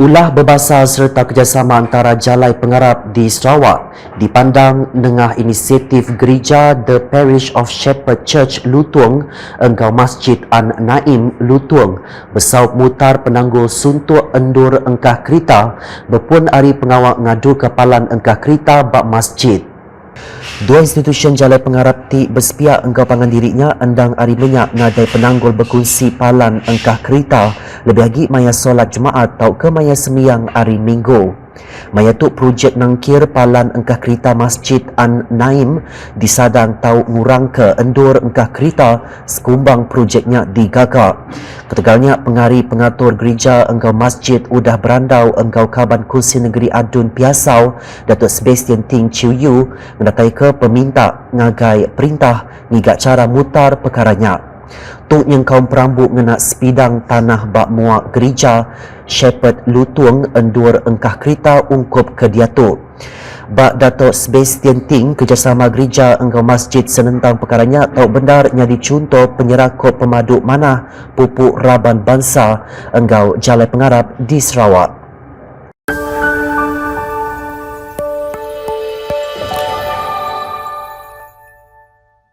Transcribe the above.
Ulah berbahasa serta kerjasama antara Jalai Pengarap di Sarawak dipandang dengan inisiatif gereja The Parish of Shepherd Church Lutuang engkau Masjid An-Naim Lutuang bersaup mutar penangguh suntuk endur engkah kereta berpun hari pengawal ngadu kepalan engkah kereta bak masjid. Dua institusi jalai pengarap ti bersepiak engkau pangan dirinya endang hari minyak ngadai penanggul berkunci palan engkah kereta lebih lagi maya solat Jumaat tau ke maya semiyang hari Minggu. Maya tu projek nangkir palan engkah kereta Masjid An Naim disadang tau ngurang ke endur engkah kereta sekumbang projeknya digagak. Ketegalnya pengari pengatur gereja engkau masjid udah berandau engkau kaban kursi negeri Adun Piasau Datuk Sebastian Ting Chiu Yu mendatai ke peminta ngagai perintah ngigak cara mutar perkaranya. Tuk yang kaum perambut ngena sepidang tanah bak muak gereja Shepherd Lutung endur engkah kereta ungkup ke diatuk. Bak Datuk Sebastian Ting kerjasama gereja engkau masjid senentang perkaranya tau benar nyadi contoh penyerakut pemaduk manah pupuk raban bangsa engkau jalai pengarap di Sarawak.